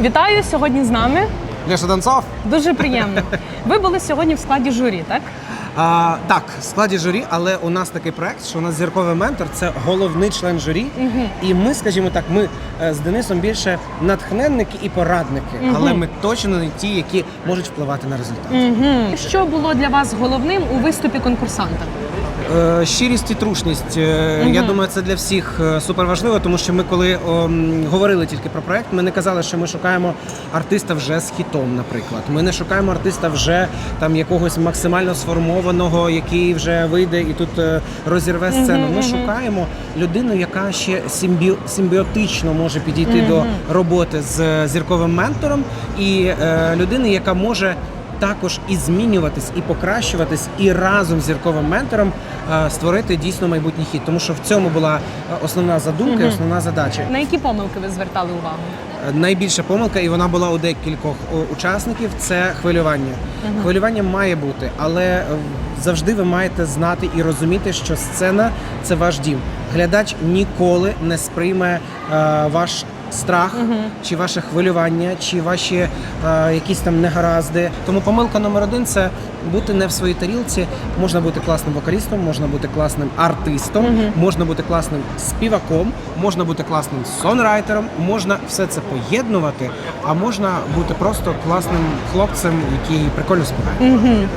Вітаю сьогодні з нами. Леша Донцов. Дуже приємно. Ви були сьогодні в складі журі, так? А, так, в складі журі, але у нас такий проект, що у нас зірковий ментор це головний член журі. І ми, скажімо так, ми е, з Денисом більше натхненники і порадники, але ми точно не ті, які можуть впливати на результат. Угу. Що було для вас головним у виступі конкурсанта? Е, Щирість і трушність. Е, Я думаю, це для всіх е, супер важливо, тому що ми, коли о, говорили тільки про проект, ми не казали, що ми шукаємо артиста вже з хітом, наприклад. Ми не шукаємо артиста вже там якогось максимально сформованого, який вже вийде і тут розірве сцену. Ми шукаємо людину, яка ще симбі... симбіотично може підійти до роботи з зірковим ментором, і е, людини, яка може також і змінюватись, і покращуватись, і разом з зірковим ментором е, створити дійсно майбутній хід. Тому що в цьому була е, основна задумка, і основна задача. На які помилки ви звертали увагу? Е, Найбільша помилка, і вона була у декількох учасників, це хвилювання. Хвилювання має бути, але завжди ви маєте знати і розуміти, що сцена це ваш дім. Глядач ніколи не сприйме е, ваш. Страх чи ваше хвилювання, чи ваші е, якісь там негаразди. Тому помилка номер один це бути не в своїй тарілці. Можна бути класним вокалістом, можна бути класним артистом, можна бути класним співаком, можна бути класним сонрайтером, можна все це поєднувати, а можна бути просто класним хлопцем, який прикольно співає.